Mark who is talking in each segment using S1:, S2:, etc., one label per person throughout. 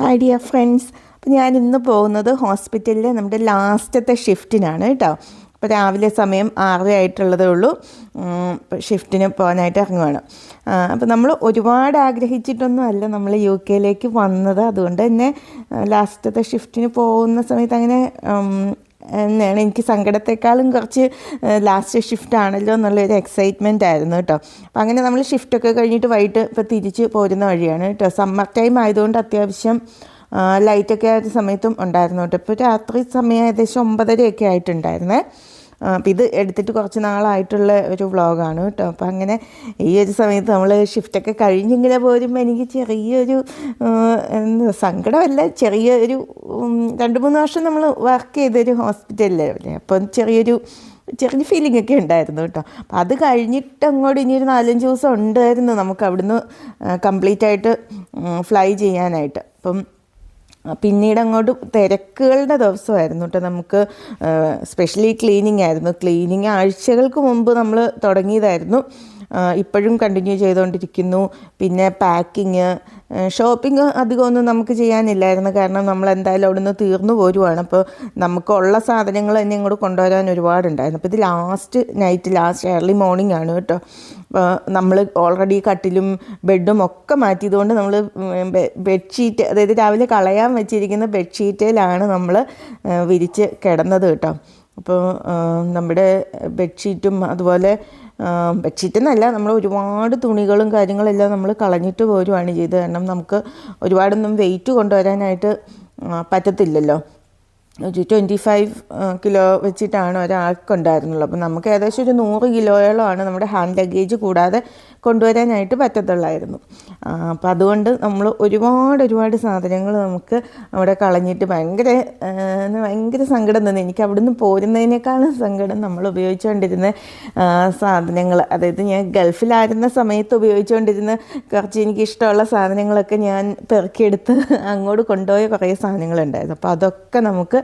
S1: Hi dear friends അപ്പോൾ ഞാൻ ഇന്ന് പോകുന്നത് ഹോസ്പിറ്റലിലെ നമ്മുടെ ലാസ്റ്റത്തെ ഷിഫ്റ്റിനാണ് കേട്ടോ അപ്പോൾ രാവിലെ സമയം ആറര ആയിട്ടുള്ളതേ ഉള്ളൂ. ഷിഫ്റ്റിന് പോകാനായിട്ട് ഇറങ്ങുവാണ്. അപ്പോൾ നമ്മൾ ഒരുപാട് ആഗ്രഹിച്ചിട്ടൊന്നും അല്ല നമ്മൾ യു കെയിലേക്ക് വന്നത്. അതുകൊണ്ട് തന്നെ ലാസ്റ്റത്തെ ഷിഫ്റ്റിന് പോകുന്ന സമയത്ത് അങ്ങനെ എന്നാണ്. എനിക്ക് സങ്കടത്തെക്കാളും കുറച്ച് ലാസ്റ്റ് ഷിഫ്റ്റ് ആണല്ലോ എന്നുള്ളൊരു എക്സൈറ്റ്മെന്റ് ആയിരുന്നു കേട്ടോ. അപ്പം അങ്ങനെ നമ്മൾ ഷിഫ്റ്റൊക്കെ കഴിഞ്ഞിട്ട് വൈകിട്ട് ഇപ്പോൾ തിരിച്ച് പോരുന്ന വഴിയാണ് കേട്ടോ. സമ്മർ ടൈം ആയതുകൊണ്ട് അത്യാവശ്യം ലൈറ്റൊക്കെ ആയ സമയത്തും ഉണ്ടായിരുന്നു കേട്ടോ. ഇപ്പോൾ രാത്രി സമയം ഏകദേശം ഒമ്പതരയൊക്കെ ആയിട്ടുണ്ടായിരുന്നേ. അപ്പം ഇത് എടുത്തിട്ട് കുറച്ച് നാളായിട്ടുള്ള ഒരു വ്ളോഗാണ് കേട്ടോ. അപ്പം അങ്ങനെ ഈ ഒരു സമയത്ത് നമ്മൾ ഷിഫ്റ്റൊക്കെ കഴിഞ്ഞിങ്ങനെ പോരുമ്പോൾ എനിക്ക് ചെറിയൊരു സങ്കടമല്ല ചെറിയൊരു രണ്ട് മൂന്ന് വർഷം നമ്മൾ വർക്ക് ചെയ്തൊരു ഹോസ്പിറ്റലിലല്ലേ അപ്പം ചെറിയൊരു ചെറിയ ഫീലിംഗ് ഒക്കെ ഉണ്ടായിരുന്നു കേട്ടോ. അപ്പം അത് കഴിഞ്ഞിട്ട് അങ്ങോട്ട് ഇനി നാലഞ്ച് ദിവസം ഉണ്ടായിരുന്നു നമുക്ക് അവിടുന്ന് കംപ്ലീറ്റ് ആയിട്ട് ഫ്ലൈ ചെയ്യാനായിട്ട്. അപ്പം പിന്നീട് അങ്ങോട്ട് തിരക്കുകളുടെ ദിവസമായിരുന്നു കേട്ടോ നമുക്ക് സ്പെഷ്യലി ക്ലീനിങ് ആയിരുന്നു. ക്ലീനിങ് ആഴ്ചകൾക്ക് മുമ്പ് നമ്മൾ തുടങ്ങിയതായിരുന്നു. ഇപ്പോഴും കണ്ടിന്യൂ ചെയ്തുകൊണ്ടിരിക്കുന്നു. പിന്നെ പാക്കിങ് ഷോപ്പിംഗ് അധികമൊന്നും നമുക്ക് ചെയ്യാനില്ലായിരുന്നു. കാരണം നമ്മൾ എന്തായാലും അവിടെ നിന്ന് തീർന്നു പോരുവാണ്. അപ്പോൾ നമുക്കുള്ള സാധനങ്ങൾ തന്നെ ഇങ്ങോട്ട് കൊണ്ടുവരാൻ ഒരുപാടുണ്ടായിരുന്നു. അപ്പോൾ ഇത് last night last early morning ആണ് കേട്ടോ. അപ്പോൾ നമ്മൾ ഓൾറെഡി കട്ടിലും ബെഡും ഒക്കെ മാറ്റിയതുകൊണ്ട് നമ്മൾ ബെഡ്ഷീറ്റ് അതായത് രാവിലെ കളയാൻ വെച്ചിരിക്കുന്ന ബെഡ്ഷീറ്റിലാണ് നമ്മൾ വിരിച്ച് കിടന്നത് കേട്ടോ. അപ്പോൾ നമ്മുടെ ബെഡ്ഷീറ്റും അതുപോലെ ബെഡ്ഷീറ്റ് എന്നല്ല നമ്മൾ ഒരുപാട് തുണികളും കാര്യങ്ങളെല്ലാം നമ്മൾ കളഞ്ഞിട്ട് പോരുവാണ് ചെയ്തത്. കാരണം നമുക്ക് ഒരുപാടൊന്നും വെയിറ്റ് കൊണ്ടുവരാനായിട്ട് പറ്റത്തില്ലല്ലോ. ഒരു ട്വന്റി ഫൈവ് കിലോ വെച്ചിട്ടാണ് ഒരാൾക്കുണ്ടായിരുന്നുള്ളൂ. അപ്പോൾ നമുക്ക് ഏകദേശം ഒരു നൂറ് കിലോയോളമാണ് നമ്മുടെ ഹാൻഡ് ലഗേജ് കൂടാതെ കൊണ്ടുവരാനായിട്ട് പറ്റത്തുള്ളായിരുന്നു. അപ്പം അതുകൊണ്ട് നമ്മൾ ഒരുപാട് ഒരുപാട് സാധനങ്ങൾ നമുക്ക് അവിടെ കളഞ്ഞിട്ട് ഭയങ്കര ഭയങ്കര സങ്കടം തന്നെ. എനിക്ക് അവിടുന്ന് പോരുന്നതിനേക്കാളും സങ്കടം നമ്മൾ ഉപയോഗിച്ചുകൊണ്ടിരുന്ന സാധനങ്ങൾ. അതായത് ഞാൻ ഗൾഫിലായിരുന്ന സമയത്ത് ഉപയോഗിച്ചുകൊണ്ടിരുന്ന കുറച്ച് എനിക്ക് ഇഷ്ടമുള്ള സാധനങ്ങളൊക്കെ ഞാൻ പെറുക്കിയെടുത്ത് അങ്ങോട്ട് കൊണ്ടുപോയ കുറേ സാധനങ്ങളുണ്ടായിരുന്നു. അപ്പോൾ അതൊക്കെ നമുക്ക്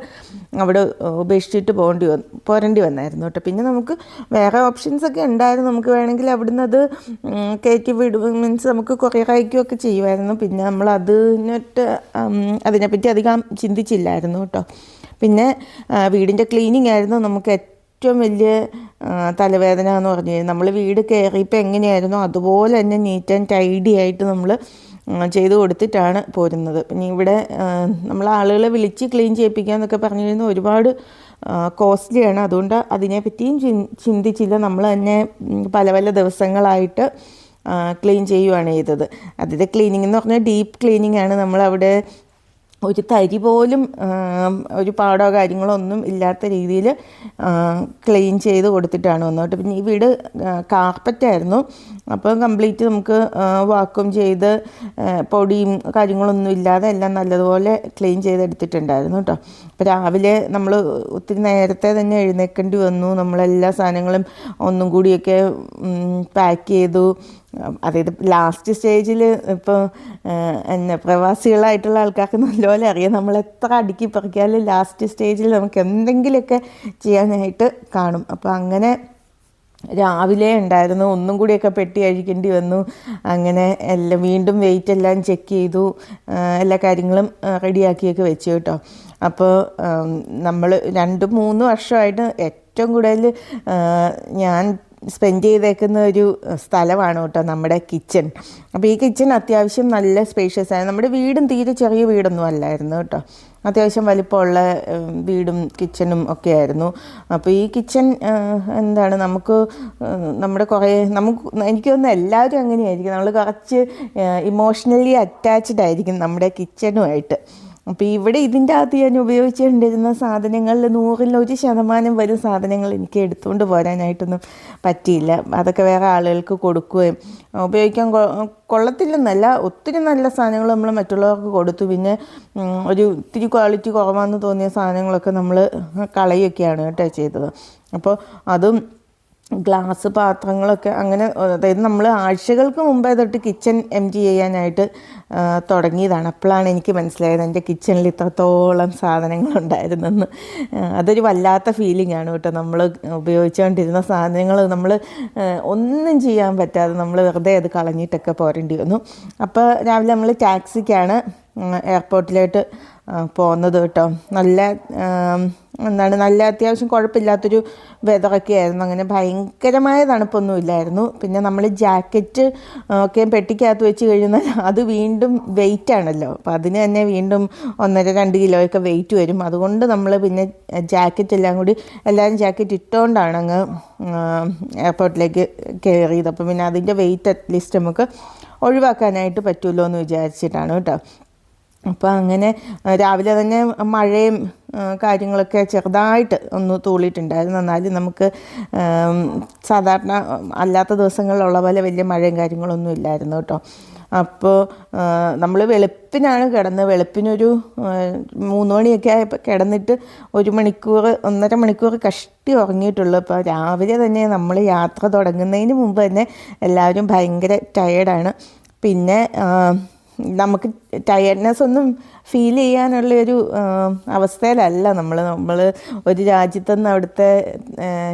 S1: അവിടെ ഉപേക്ഷിച്ചിട്ട് പോകേണ്ടി വന്നു പോരേണ്ടി വന്നായിരുന്നു കേട്ടോ. പിന്നെ നമുക്ക് വേറെ ഓപ്ഷൻസ് ഒക്കെ ഉണ്ടായിരുന്നു. നമുക്ക് വേണമെങ്കിൽ അവിടുന്ന് അത് കയറ്റി വിടും. മീൻസ് നമുക്ക് കൊറിയർ അയക്കുകയൊക്കെ ചെയ്യുമായിരുന്നു പിന്നെ നമ്മൾ അതിനൊട്ട് അതിനെപ്പറ്റി അധികം ചിന്തിച്ചില്ലായിരുന്നു കേട്ടോ. പിന്നെ വീടിന്റെ ക്ലീനിങ് ആയിരുന്നു നമുക്ക് ഏറ്റവും വലിയ തലവേദന എന്ന് പറഞ്ഞു കഴിഞ്ഞാൽ. നമ്മൾ വീട് കയറിയപ്പോൾ എങ്ങനെയായിരുന്നോ? അതുപോലെ തന്നെ നീറ്റ് ആൻഡ് ടൈഡി ആയിട്ട് നമ്മൾ ചെയ്ത് കൊടുത്തിട്ടാണ് പോരുന്നത്. പിന്നെ ഇവിടെ നമ്മൾ ആളുകളെ വിളിച്ച് ക്ലീൻ ചെയ്യിപ്പിക്കുക എന്നൊക്കെ പറഞ്ഞു കഴിഞ്ഞാൽ ഒരുപാട് കോസ്റ്റ്ലിയാണ് അതുകൊണ്ട് അതിനെപ്പറ്റിയും ചിന്തിച്ചില്ല. നമ്മൾ തന്നെ പല പല ദിവസങ്ങളായിട്ട് ക്ലീൻ ചെയ്യുവാണ് ചെയ്തത്. അതിന്റെ ക്ലീനിങ് എന്ന് പറഞ്ഞാൽ ഡീപ്പ് ക്ലീനിങ് ആണ്. നമ്മളവിടെ ഒരു തരി പോലും ഒരു പാടോ കാര്യങ്ങളോ ഒന്നും ഇല്ലാത്ത രീതിയിൽ ക്ലീൻ ചെയ്ത് കൊടുത്തിട്ടാണ് വന്നോട്ട് പിന്നെ ഈ വീട് കാർപ്പറ്റായിരുന്നു. അപ്പോൾ കംപ്ലീറ്റ് നമുക്ക് വാക്വം ചെയ്ത് പൊടിയും കാര്യങ്ങളൊന്നും ഇല്ലാതെ എല്ലാം നല്ലതുപോലെ ക്ലീൻ ചെയ്തെടുത്തിട്ടുണ്ടായിരുന്നു കേട്ടോ. അപ്പോൾ രാവിലെ നമ്മൾ ഒത്തിരി നേരത്തെ തന്നെ എഴുന്നേക്കേണ്ടി വന്നു. നമ്മളെല്ലാ സാധനങ്ങളും ഒന്നും കൂടിയൊക്കെ പാക്ക് ചെയ്തു. അതായത് ലാസ്റ്റ് സ്റ്റേജിൽ ഇപ്പോൾ എന്നെ പ്രവാസികളായിട്ടുള്ള ആൾക്കാർക്ക് നല്ലപോലെ അറിയാം. നമ്മൾ എത്ര അടുക്കി പറിക്കാലും ലാസ്റ്റ് സ്റ്റേജിൽ നമുക്ക് എന്തെങ്കിലുമൊക്കെ ചെയ്യാനായിട്ട് കാണും. അപ്പോൾ അങ്ങനെ രാവിലെ ഉണ്ടായിരുന്നു. ഒന്നും കൂടിയൊക്കെ പെട്ടി അഴിക്കേണ്ടി വന്നു. അങ്ങനെ എല്ലാം വീണ്ടും വെയിറ്റ് എല്ലാം ചെക്ക് ചെയ്തു. എല്ലാ കാര്യങ്ങളും റെഡിയാക്കിയൊക്കെ വെച്ചു കേട്ടോ. അപ്പോൾ നമ്മൾ രണ്ട് മൂന്ന് വർഷമായിട്ട് ഏറ്റവും കൂടുതൽ ഞാൻ സ്പെൻഡ് ചെയ്തേക്കുന്ന ഒരു സ്ഥലമാണ് കേട്ടോ നമ്മുടെ കിച്ചൺ അപ്പോൾ ഈ കിച്ചൺ അത്യാവശ്യം നല്ല സ്പേഷ്യസ് ആണ്. നമ്മുടെ വീടും തീരെ ചെറിയ വീടൊന്നും അല്ലായിരുന്നു കേട്ടോ. അത്യാവശ്യം വലിപ്പമുള്ള വീടും കിച്ചണും ഒക്കെ ആയിരുന്നു. അപ്പോൾ ഈ കിച്ചൺ എന്താണ് നമുക്ക് നമ്മുടെ കുറേ നമുക്ക് എനിക്ക് തോന്നുന്നു എല്ലാവരും അങ്ങനെയായിരിക്കും. നമ്മൾ കുറച്ച് ഇമോഷണലി അറ്റാച്ച്ഡ് ആയിരിക്കും നമ്മുടെ കിച്ചണുമായിട്ട് അപ്പോൾ ഇവിടെ ഇതിന്റെ അകത്ത് ഞാൻ ഉപയോഗിച്ചുകൊണ്ടിരുന്ന സാധനങ്ങളിൽ നൂറിൽ ഒരു ശതമാനം വരും സാധനങ്ങൾ എനിക്ക് എടുത്തുകൊണ്ട് പോരാനായിട്ടൊന്നും പറ്റിയില്ല. അതൊക്കെ വേറെ ആളുകൾക്ക് കൊടുക്കുകയും ഉപയോഗിക്കാൻ കൊള്ളത്തില്ലെന്നല്ല ഒത്തിരി നല്ല സാധനങ്ങൾ നമ്മൾ മറ്റുള്ളവർക്ക് കൊടുത്തു. പിന്നെ ഒരു ഇത്തിരി ക്വാളിറ്റി കുറവാണെന്ന് തോന്നിയ സാധനങ്ങളൊക്കെ നമ്മൾ കളയൊക്കെയാണ് കേട്ടോ ചെയ്തത്. അപ്പോൾ അതും ഗ്ലാസ് പാത്രങ്ങളൊക്കെ അങ്ങനെ അതായത് നമ്മൾ ആഴ്ചകൾക്ക് മുമ്പേ തൊട്ട് കിച്ചൺ എം ടി ചെയ്യാനായിട്ട് തുടങ്ങിയതാണ്. അപ്പോഴാണ് എനിക്ക് മനസ്സിലായത് എന്റെ കിച്ചണിൽ ഇത്രത്തോളം സാധനങ്ങളുണ്ടായിരുന്നെന്ന്. അതൊരു വല്ലാത്ത ഫീലിംഗ് ആണ് കേട്ടോ. നമ്മൾ ഉപയോഗിച്ചുകൊണ്ടിരുന്ന സാധനങ്ങൾ നമ്മൾ ഒന്നും ചെയ്യാൻ പറ്റാതെ നമ്മൾ വെറുതെ അത് കളഞ്ഞിട്ടൊക്കെ പോരേണ്ടി വന്നു. അപ്പോൾ രാവിലെ നമ്മൾ ടാക്സിക്കാണ് എയർപോർട്ടിലോട്ട് പോകുന്നത് കേട്ടോ. നല്ല എന്താണ് നല്ല അത്യാവശ്യം കുഴപ്പമില്ലാത്തൊരു വെതറൊക്കെ ആയിരുന്നു. അങ്ങനെ ഭയങ്കരമായ തണുപ്പൊന്നും ഇല്ലായിരുന്നു. പിന്നെ നമ്മൾ ജാക്കറ്റ് ഒക്കെ പെട്ടിക്കകത്ത് വെച്ച് കഴിഞ്ഞാൽ അത് വീണ്ടും വെയിറ്റ് ആണല്ലോ. അപ്പോൾ അതിന് തന്നെ വീണ്ടും ഒന്നര രണ്ട് കിലോയൊക്കെ വെയിറ്റ് വരും. അതുകൊണ്ട് നമ്മൾ പിന്നെ ജാക്കറ്റ് എല്ലാം കൂടി എല്ലാവരും ജാക്കറ്റ് ഇട്ടുകൊണ്ടാണ് അങ്ങ് എയർപോർട്ടിലേക്ക് കയറിയത് അപ്പോൾ പിന്നെ അതിന്റെ വെയിറ്റ് അറ്റ്ലീസ്റ്റ് നമുക്ക് ഒഴിവാക്കാനായിട്ട് പറ്റുമല്ലോ എന്ന് വിചാരിച്ചിട്ടാണ് കേട്ടോ. അപ്പോൾ അങ്ങനെ രാവിലെ തന്നെ മഴയും കാര്യങ്ങളൊക്കെ ചെറുതായിട്ട് ഒന്ന് തൂളിയിട്ടുണ്ടായിരുന്നു. എന്നാലും നമുക്ക് സാധാരണ അല്ലാത്ത ദിവസങ്ങളിലുള്ള പോലെ വലിയ മഴയും കാര്യങ്ങളൊന്നും ഇല്ലായിരുന്നു കേട്ടോ. അപ്പോൾ നമ്മൾ വെളുപ്പിനാണ് കിടന്നത് വെളുപ്പിനൊരു മൂന്ന് മണിയൊക്കെ ആയപ്പോൾ കിടന്നിട്ട് ഒരു മണിക്കൂർ ഒന്നര മണിക്കൂർ കഷ്ടി ഉറങ്ങിയിട്ടുള്ളൂ. അപ്പോൾ രാവിലെ തന്നെ നമ്മൾ യാത്ര തുടങ്ങുന്നതിന് മുമ്പ് തന്നെ എല്ലാവരും ഭയങ്കര ടയേർഡാണ് പിന്നെ നമുക്ക് ടയർഡ്നെസ് ഒന്നും ഫീൽ ചെയ്യാനുള്ള ഒരു അവസ്ഥയിലല്ല നമ്മൾ നമ്മൾ ഒരു രാജ്യത്തു നിന്ന് അവിടുത്തെ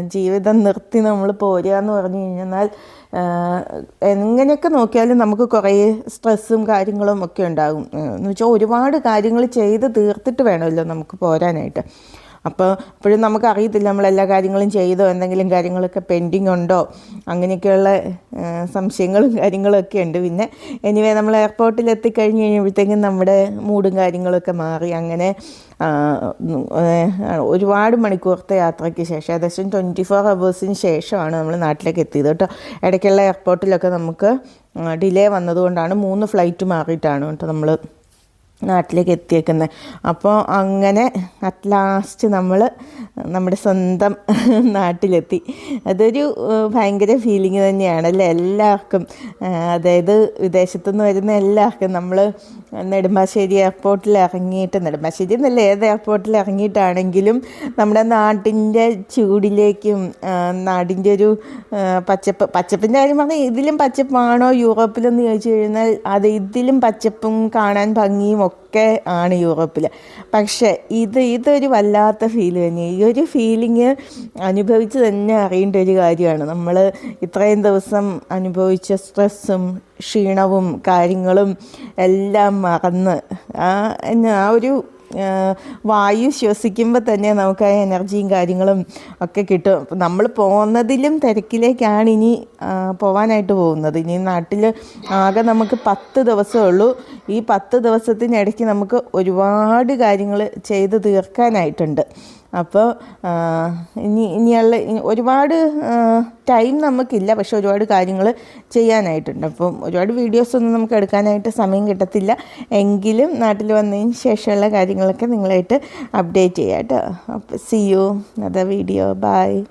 S1: ജീവിതം നിർത്തി നമ്മൾ പോരുക എന്ന് പറഞ്ഞു കഴിഞ്ഞാൽ എങ്ങനെയൊക്കെ നോക്കിയാലും നമുക്ക് കുറേ സ്ട്രെസ്സും കാര്യങ്ങളും ഒക്കെ ഉണ്ടാകും. എന്ന് വെച്ചാൽ ഒരുപാട് കാര്യങ്ങൾ ചെയ്ത് തീർത്തിട്ട് വേണമല്ലോ നമുക്ക് പോരാനായിട്ട്. അപ്പോൾ ഇപ്പോഴും നമുക്ക് അറിയത്തില്ല നമ്മൾ എല്ലാ കാര്യങ്ങളും ചെയ്തോ എന്തെങ്കിലും കാര്യങ്ങളൊക്കെ പെൻഡിങ് ഉണ്ടോ? അങ്ങനെയൊക്കെയുള്ള സംശയങ്ങളും കാര്യങ്ങളൊക്കെ ഉണ്ട്. പിന്നെ എനിവേ നമ്മൾ എയർപോർട്ടിൽ എത്തിക്കഴിഞ്ഞ് കഴിയുമ്പോഴത്തേക്കും നമ്മുടെ മൂടും കാര്യങ്ങളൊക്കെ മാറി. അങ്ങനെ ഒരുപാട് മണിക്കൂറത്തെ യാത്രയ്ക്ക് ശേഷം ഏകദേശം ട്വന്റി ഫോർ അവേഴ്സിന് ശേഷമാണ് നമ്മൾ നാട്ടിലേക്ക് എത്തിയത് കേട്ടോ. ഇടയ്ക്കുള്ള എയർപോർട്ടിലൊക്കെ നമുക്ക് ഡിലേ വന്നതുകൊണ്ടാണ് മൂന്ന് ഫ്ലൈറ്റ് മാറിയിട്ടാണ് കേട്ടോ നമ്മൾ നാട്ടിലേക്ക് എത്തിയേക്കുന്നത് അപ്പോൾ അങ്ങനെ അറ്റ് ലാസ്റ്റ് നമ്മൾ നമ്മുടെ സ്വന്തം നാട്ടിലെത്തി. അതൊരു ഭയങ്കര ഫീലിംഗ് തന്നെയാണ്. അല്ലേ? എല്ലാവർക്കും അതായത് വിദേശത്തുനിന്ന് വരുന്ന എല്ലാവർക്കും നമ്മൾ നെടുമ്പാശ്ശേരി എയർപോർട്ടിൽ ഇറങ്ങിയിട്ട് നെടുമ്പാശ്ശേരി എന്നല്ല ഏത് എയർപോർട്ടിൽ ഇറങ്ങിയിട്ടാണെങ്കിലും നമ്മുടെ നാട്ടിന്റെ ചൂടിലേക്കും നാടിന്റെ ഒരു പച്ചപ്പ് പച്ചപ്പിന്റെ കാര്യം പറഞ്ഞാൽ ഇതിലും പച്ചപ്പാണോ യൂറോപ്പിലെന്ന് ചോദിച്ചു കഴിഞ്ഞാൽ അത് ഇതിലും പച്ചപ്പും കാണാൻ ഭംഗിയും ഒക്കെ ആണ് യൂറോപ്പിൽ പക്ഷേ ഇത് ഇതൊരു വല്ലാത്ത ഫീൽ തന്നെ. ഈ ഒരു ഫീലിങ് അനുഭവിച്ച് തന്നെ അറിയേണ്ട ഒരു കാര്യമാണ്. നമ്മൾ ഇത്രയും ദിവസം അനുഭവിച്ച സ്ട്രെസ്സും ക്ഷീണവും കാര്യങ്ങളും എല്ലാം മറന്ന് ആ എന്നാ ആ ഒരു വായു ശ്വസിക്കുമ്പോൾ തന്നെ നമുക്ക് ആ എനർജിയും കാര്യങ്ങളും ഒക്കെ കിട്ടും. അപ്പം നമ്മൾ പോകുന്നതിലും തിരക്കിലേക്കാണ് ഇനി പോകാനായിട്ട് പോകുന്നത്. ഇനി നാട്ടിൽ ആകെ നമുക്ക് പത്ത് ദിവസമേ ഉള്ളൂ. ഈ പത്ത് ദിവസത്തിനിടയ്ക്ക് നമുക്ക് ഒരുപാട് കാര്യങ്ങൾ ചെയ്ത് തീർക്കാനായിട്ടുണ്ട്. അപ്പോൾ ഇനി ഇനിയുള്ള ഒരുപാട് ടൈം നമുക്കില്ല. പക്ഷെ ഒരുപാട് കാര്യങ്ങൾ ചെയ്യാനായിട്ടുണ്ട്. അപ്പം ഒരുപാട് വീഡിയോസൊന്നും നമുക്ക് എടുക്കാനായിട്ട് സമയം കിട്ടത്തില്ല. എങ്കിലും നാട്ടിൽ വന്നതിന് ശേഷമുള്ള കാര്യങ്ങളൊക്കെ നിങ്ങളായിട്ട് അപ്ഡേറ്റ് ചെയ്യാം കേട്ടോ. അപ്പോൾ സി യു അതാ വീഡിയോ ബൈ